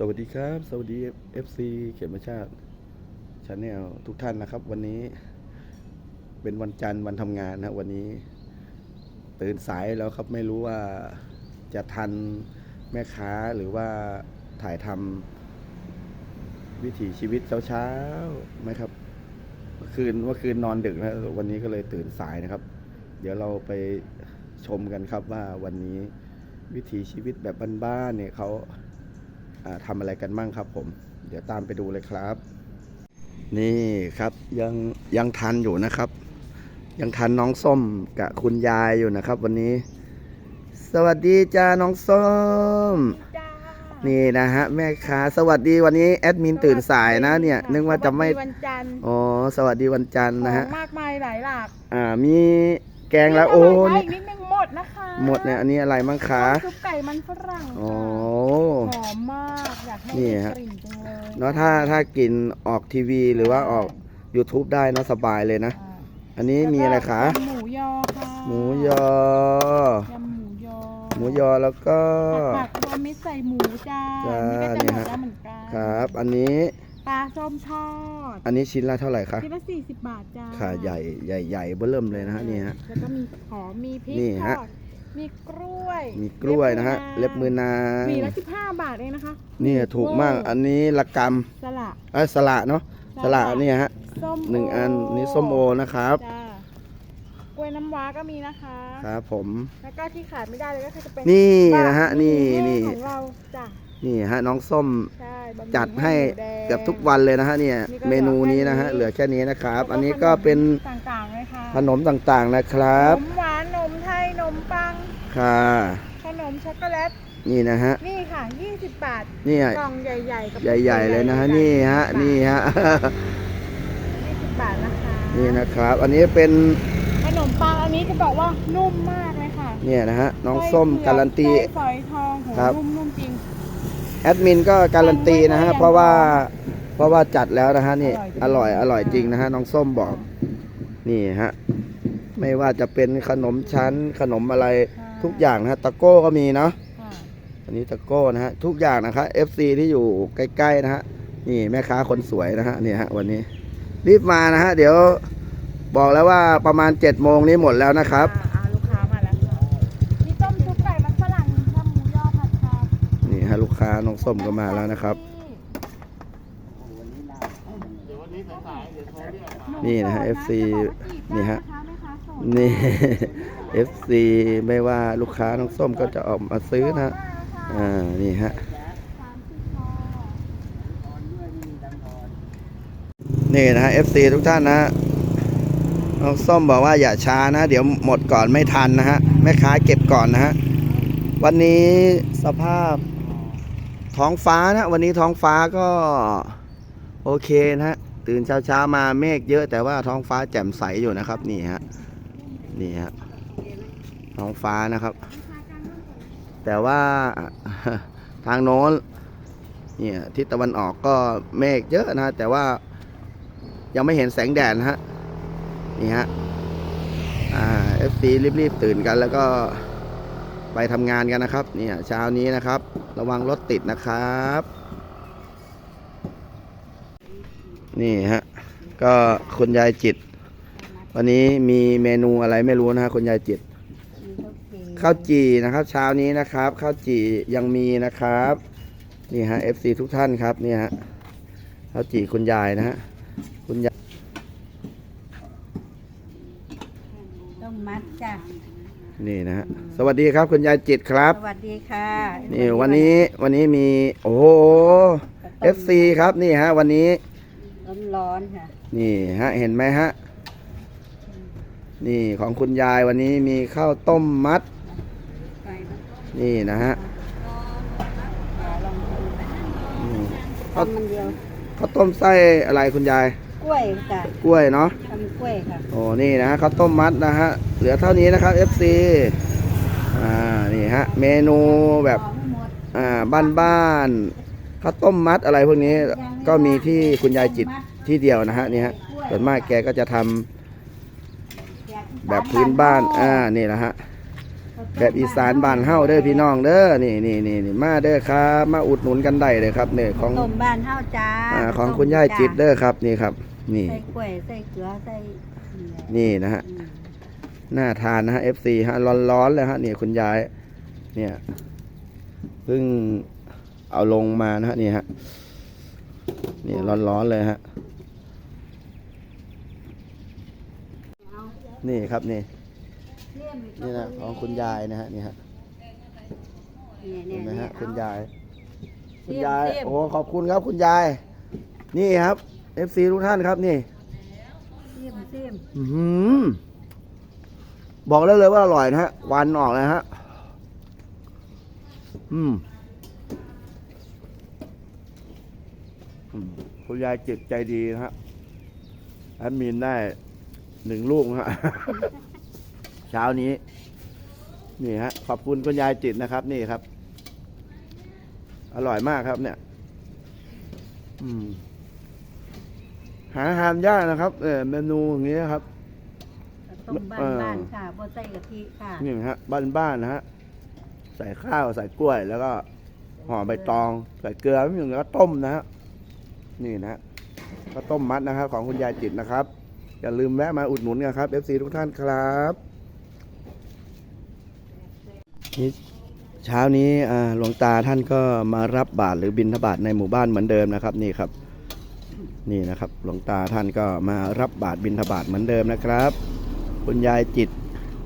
สวัสดีครับ สวัสดี FC เขียนมรชาติชาแนลทุกท่านนะครับ วันนี้เป็นวันจันทร์วันทำงานนะวันนี้ ตื่นสายแล้วครับไม่รู้ว่าจะทันแม่ค้าหรือว่าถ่ายทำวิถีชีวิตเช้าๆไหมครับเมื่อคืนเมื่อคืนนอนดึกนะวันนี้ก็เลยตื่นสายนะครับ เดี๋ยวเราไปชมกันครับว่าวันนี้วิถีชีวิตแบบบ้านๆเนี่ยเขา ทำอะไรกันบ้างครับผม เดี๋ยวตามไปดูเลยครับ นี่ครับยังยังทันอยู่นะครับ ยังทันน้องส้มกับคุณยายอยู่นะครับ วันนี้ สวัสดีจ้าน้องส้มจ้านี่นะฮะแม่ค้าสวัสดีวันนี้แอดมินตื่นสายนะเนี่ย นึกว่าจะไม่สวัสดีวันจันทร์อ๋อสวัสดีวันจันทร์นะฮะของมากมายหลายหลากอ่ามีแกงแล้วโอ้นี่นี่อีกนิดนึง หมดนะคะหมดเนี่ยอันนี้อะไรมั่งคะซุปไก่มันฝรั่งอ๋อหอมมากอยากให้นี่มีฮะกลิ่นจังเลยเนาะถ้าถ้ากินออกทีวีหรือว่าออก YouTube ได้เนาะสบายเลยนะอ่าอันนี้มีอะไรคะแล้วก็หมูยอค่ะหมูยอ ยำหมูยอหมูยอแล้วก็ผักรวมมิตรใส่หมูจ้าจ้านี่ก็จะเนี่ยหมฮะดแล้วเหมือนกันครับ อันนี้ปลาส้มทอด อันนี้ชิ้นละเท่าไหร่คะชิ้นละสี่สิบบาทจ้าขาใหญ่ใหญ่ใหญ่เบิ่มเลยนะฮะนี่ฮะ แล้วก็มีหอมมีพริกนี่ทฮะ อด มีกล้วย มีกล้วยนะฮะ เล็บมือนางมีละสิบห้าบาทเองนะคะ นี่ถูกมาก อันนี้ละกสละำเอ้ยสละเนาะ สละนี่ฮะส้มหนึ่งอันนี่ส้มโอนะครับจ้ากล้วยน้ำว้าก็มีนะคะ ครับผม แล้วก็ที่ขาดไม่ได้เลยก็คือจะเป็น นี่นะฮะบหมี่นี่แห้งนี่ของเราจ้ะนี่ฮะน้องส้มใช่บะมี่จัดให้แห้งมูแดงเกือบทุกวันเลยนะฮะเนี่ยนี่ก็เมนูนี้นะฮะเหเหลืลืออแค่แค่นี้นี้นะครับแล้วก็อันนี้ก็เป็นต่างๆเลยค่ะขนมต่างๆนะครับขนมหวานขนมไท ยขนมปัง ค่ะ ขนมช็อกโกแลต นี่นะฮะ นี่ค่ะ 20 บาทเนี่ยกล่องใหญ่ๆกับใหญ่ ๆ เลยนะฮะ นี่ฮะ นี่ฮะ 20 บาทนะคะ นี่นะครับ อันนี้เป็น ขนมปังอันนี้จะบอกว่านุ่มมากเลยค่ะ เนี่ยนะฮะ น้องส้มไเผือการันตีไส้ฝอยทองโหครับนุ่มๆจริง แอดมินก็การันตีนะฮะยังไม่เพราะว่า เพราะว่าจัดแล้วนะฮะนี่ออร่ร่ออยยอร่อยจริงนะฮะ น้องส้มบอก นี่ฮะ ไม่ว่าจะเป็นขนมชั้นขนมอะไรทุกอย่างนะฮะตะโก้ก็มีเนาะค่ะอันนี้ตะโก้นะฮะทุกอย่างนะครับ FC ที่อยู่ใกล้ๆนะฮะนี่แม่ค้าคนสวยนะฮะเนี่ยฮะวันนี้ รีบมานะฮะเดี๋ยวบอกแล้วว่าประมาณ7จ็ดโมงนี้หมดแล้วนะครับอ่าลูกค้ามาแล้วค่ะมีต้มซุปไก่มันฝรั่งทำหมูยอผัดชานี่ฮะลูกค้าน้องส้มก็มาแล้วนะครับ นี่นะฮะ FC นี่ฮะ นี่ FC ไม่ว่าลูกค้าน้องส้มก็จะออกมาซื้อนะ อ่า นี่ฮะ นี่นะฮะ FC ทุกท่านนะ น้องส้มบอกว่าอย่าช้านะ เดี๋ยวหมดก่อนไม่ทันนะฮะ แม่ค้าเก็บก่อนนะฮะ วันนี้สภาพท้องฟ้านะ วันนี้ท้องฟ้าก็ โอเคนะฮะ ตื่นเช้าเช้าๆมาเมฆเยอะแต่ว่าท้องฟ้าแจ่มใสอยู่นะครับ นี่ฮะ นี่ฮะท้องฟ้านะครับ แต่ว่าทางโน้นเนี่ยทิศตะวันออกก็เมฆเยอะนะแต่ว่ายังไม่เห็นแสงแดดนะฮะนี่ฮะเอฟซีรีบๆตื่นกันแล้วก็ไปทำงานกันนะครับเนี่ยเช้านี้นะครับ ระวังรถติดนะครับ นี่ฮะก็คุณยายจิต วันนี้มีเมนูอะไรไม่รู้นะฮะคุณยายจิต ข้าวจี่นะครับ เช้านี้นะครับ ข้าวจี่ยังมีนะครับ นี่ฮะ FC ทุกท่านครับนี่ฮะข้าวจี่คุณยายนะฮะคุณยายต้มมัดจ้ะนี่นะฮะสวัสดีครับ คุณยายจิตครับ สวัสดีค่ะนี่วันนี้วันนี้มี โอ้โห FC ครับนี่ฮะ วันนี้ร้อนร้อนๆค่ะ นี่ฮะ เห็นไหมฮะ นี่ของคุณยายวันนี้มีข้าวต้มมัดไปนะนี่นะฮะอย่าลองดูอืมข้าวทำมันเดียวข้าวต้มไส้อะไรคุณยาย กล้วยจ้ะกล้วยเนาะทำกล้วยค่ะโอ้นี่นะฮะข้าวต้มมัดนะฮะเหลือเท่านี้นะครับ FC อ่านี่ฮะเมนูแบบของหมดอ่าบ้านๆข้าวต้มมัดอะไรพวกนี้ก็มีที่คุณยายจิตที่เดียวนะฮะนี่ฮะส่วนมากแกก็จะทำ แบบพื้นบ้าน อ่า นี่แหละฮะ แบบอีสานบ้านเฮาเด้อพี่น้องเด้อ นี่นี่นี่นี่มาเด้อครับ มาอุดหนุนกันได้เลยครับเนี่ยของต้มบ้านเฮาจ้าอ่าของคุณยายจิตเด้อครับนี่ครับ นี่ ใส่กล้วยใส่เกลือใส่นี่นะฮะอืมน่าทานนะฮะ FC ฮะร้อนๆเลยฮะนี่คุณยาย เนี่ย เพิ่งเอาลงมานะฮะนี่ฮะ นี่ร้อนๆเลยฮะ เอา นี่ครับนี่เลี่ยมอีกนี่นะของคุณยายนะฮะนี่ฮะเนี่ยเห็เนี่ยนไหมเนี่ยฮะเอาคุณยายเสี้คุณยมยายเสี้ยมโอ้ขอบคุณครับคุณยาย นี่ครับ FC ทุกท่านครับนี่เสียมเสียมอื้อหือบอกได้เลยว่าอร่อยนะฮะหวันออกเลยฮะอืมอืมคุณยายจิตใจดีนะฮะแอดมินได้ หนึ่งลูกนะฮะเช้านี้ นี่ฮะ ขอบคุณคุณยายจิตนะครับ นี่ครับ อร่อยมากครับ เนี่ย อืม หาทานยากนะครับ เออเมนูอย่างนี้ครับ ต้มบ้านเออบ้านค่ะบ่ใส่กะทิค่ะ นี่นะฮะ บ้านๆนะฮะ ใส่ข้าวใส่กล้วย แล้วก็ห่อใบตอง ใส่เกลือไม่ถึงแล้วก็ต้มนะฮะ นี่นะฮะก็ต้มมัดนะครับ ของคุณยายจิตนะครับ อย่าลืมแวะมาอุดหนุนกันครับ FC ทุกท่านครับนี่เช้านี้หลวงตาท่านก็มารับบาตรหรือบิณฑบาตในหมู่บ้านเหมือนเดิมนะครับนี่ครับ นี่นะครับ หลวงตาท่านก็มารับบาตรบิณฑบาตเหมือนเดิมนะครับ คุณยายจิต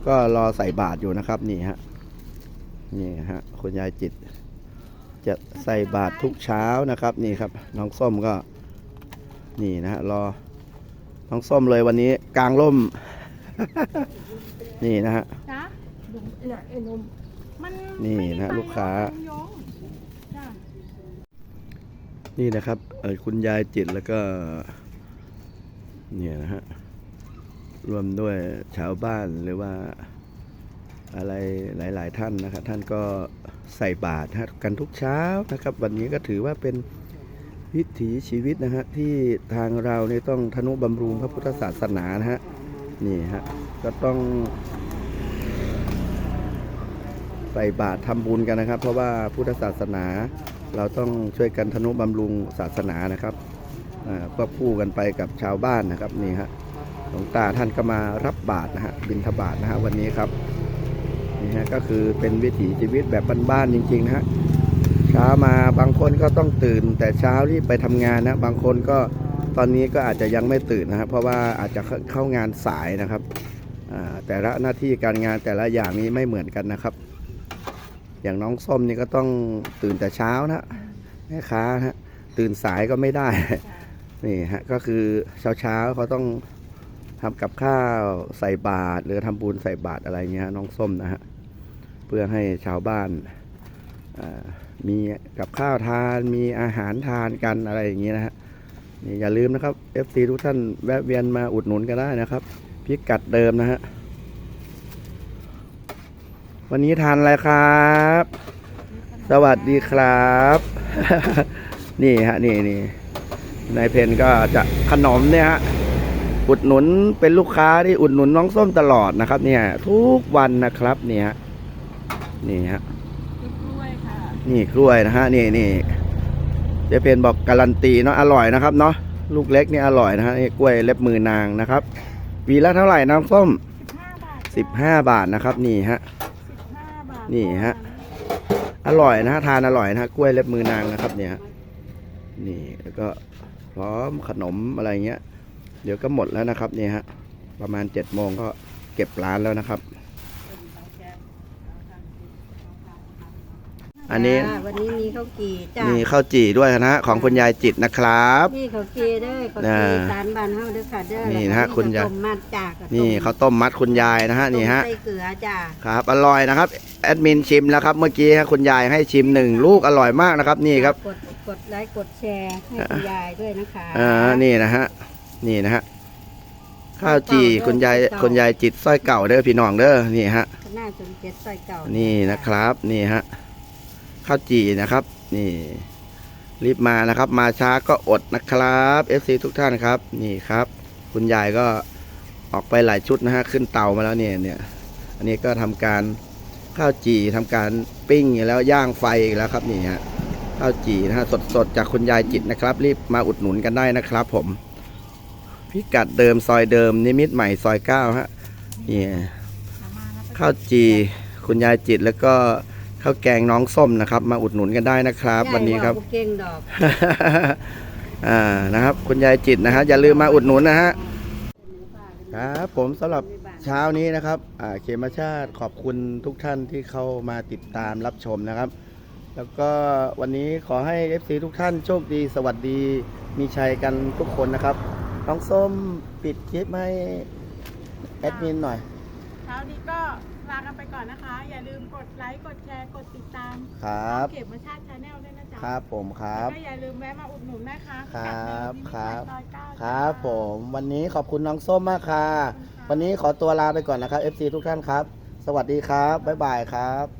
ก็รอใส่บาตรอยู่นะครับนี่ฮะนี่ฮะคุณยายจิต จะใส่บาตรทุกเช้านะครับ นี่ครับ น้องส้มก็นี่นะฮะรอ น้องส้มเลยวันนี้กลางร่ม นี่นะฮะ จ้าดุมเนี่ยไอ้หนุ่มมันนี่ไม่มีนะไฟลูกค้ายงจ้า นี่นะครับเออคุณยายจิตแล้วก็ เนี่ยนะฮะรวมด้วยชาวบ้านหรือว่าอะไรหลาย ๆ ท่านนะครับท่านก็ใส่บาตรฮะกันทุกเช้านะครับ วันนี้ก็ถือว่าเป็น วิถีชีวิตนะฮะที่ทางเราเนี่ยต้องทนุบำรุงพระพุทธศาสนานะฮะนี่ฮะก็ต้องใส่บาตรทำบุญกันนะครับ เพราะว่าพุทธศาสนาเราต้องช่วยกันทนุบำรุงศาสนานะครับอ่าควบคู่กันไปกับชาวบ้านนะครับนี่ฮะหลวงตาท่านก็มารับบาตรนะฮะบิณฑบาตนะฮะวันนี้ครับนี่ฮะก็คือเป็นวิถีชีวิตแบบบ้านๆจริงๆนะฮะ มาบางคนก็ต้องตื่น แต่เช้ารีบไปทำงานนะบางคนก็ตอนนี้ก็อาจจะยังไม่ตื่นนะครับ เพราะว่าอาจจะเข้างานสายนะครับแต่ละหน้าที่การงานแต่ละอย่างนี้ไม่เหมือนกันนะครับ อย่างน้องส้มนี่ก็ต้องตื่นแต่เช้านะแม่ค้านะตื่นสายก็ไม่ได้นี่ฮะก็คือเช้าเช้าเขาต้องทำกับข้าวใส่บาตรหรือทำบุญใส่บาตรอะไรเงี้ยน้องส้มนะฮะเพื่อให้ชาวบ้าน มีกับข้าวทานมีอาหารทานกันอะไรอย่างเงี้ยนะฮะนี่อย่าลืมนะครับ FC ทุกท่านแวะเวียนมาอุดหนุนกันได้นะครับพิกัดเดิมนะฮะวันนี้ทานอะไรครับ สวัสดีครับ นี่ฮะนี่นี่นายเพนก็จะขนมเนี่ยฮะอุดหนุนเป็นลูกค้าที่อุดหนุนน้องส้มตลอดนะครับ เนี่ย ทุกวันนะครับ เนี่ยนี่ฮะกล้วยค่ะ นี่กล้วยนะฮะนี่นี่เจเพนบอกการันตีเนาะอร่อยนะครับเนาะลูกเล็กนี่อร่อยนะฮะนี่กล้วยเล็บมือนางนะครับวีละเท่าไหร่น้ำส้ม15บาทสิบห้าบาทนะครับนี่ฮะนี่ฮะอร่อยนะฮะทานอร่อยนะฮะกล้วยเล็บมือนางนะครับเนี่ยนี่แล้วก็พร้อมขนมอะไรเงี้ย เดี๋ยวก็หมดแล้วนะครับเนี่ยฮะประมาณเจ็ดโมงก็เก็บร้านแล้วนะครับ อันนี้จ้าวันนี้มีข้าวกีจ้ามีข้าวจี่ด้วยนะฮะของคุณยายจิตนะครับ นี่ข้าวกีเด้อข้าวอ่ากีสารบ้านเฮาเด้อค่ะเด้อนี่นะฮะแล้วก็คุณยาย ข้วต้มมัดจ้าข้าวต้มนี่ข้าวต้มมัดคุณยายนะฮะนี่ฮะต้มใส่เกลือจ้าครับอร่อยนะครับแอดมินชิมแล้วครับเมื่อกี้ฮะคุณยายให้ชิมหนึ่งลูกอร่อยมากนะครับนี่ครับ กดกดไลค์กดแชร์ให้คุณยายด้วยนะคะอ่า นี่นะฮะ นี่นะฮะ ข้าวจี่คุณยายคุณยายจิตสร้อยเก่าเด้อพี่น้องเด้อ นี่ฮะ หน้าสมเจ็ดใส่เก่า นี่นี่นะครับ นี่ฮะ ข้าวจี่นะครับ นี่ รีบมานะครับ มาช้าก็อดนะครับ FC ทุกท่านครับ นี่ครับ คุณยายก็ออกไปหลายชุดนะฮะขึ้นเตามาแล้วเนี่ยเนี่ย อันนี้ก็ทำการข้าวจี่ทำการปิ้งแล้วย่างไฟอีกแล้วครับนี่ฮะข้าวจี่นะฮะสดๆจากคุณยายจิตนะครับ รีบมาอุดหนุนกันได้นะครับ ผม พิกัดเดิมซอยเดิม นิมิตรใหม่ซอยเก้าฮะนี่ข้าวจี่คุณยายจิตแล้วก็ ข้าวแกงน้องส้มนะครับ มาอุดหนุนกันได้นะครับ วันนี้ครับยายว่าเก่งดอก อ่านะครับ คุณยายจิตนะฮะอย่าลืมมาอุดหนุนนะฮะครับผมสำหรับเช้านี้นะครับอ่าเขมชาติขอบคุณทุกท่านที่เข้ามาติดตามรับชมนะครับ แล้วก็วันนี้ขอให้ FC ทุกท่านโชคดีสวัสดีมีชัยกันทุกคนนะครับ น้องส้มปิดคลิปให้แอดมินหน่อย เช้านี้ก็ ลากันไปก่อนนะคะ อย่าลืมกดไลค์กดแชร์กดติดตามครับ เก็บมาชาติชาแนลด้วยนะจ๊ะครับผมครับ แล้วก็อย่าลืมแวะมาอุดหนุนนะคะครับกัครับเดิมที่ซอยเก้า ครับผม วันนี้ขอบคุณน้องส้มมากค่ะ วันนี้ขอตัวลาไปก่อนนะครับ FC ทุกท่านครับ สวัสดีครับ บ๊ายบายครับ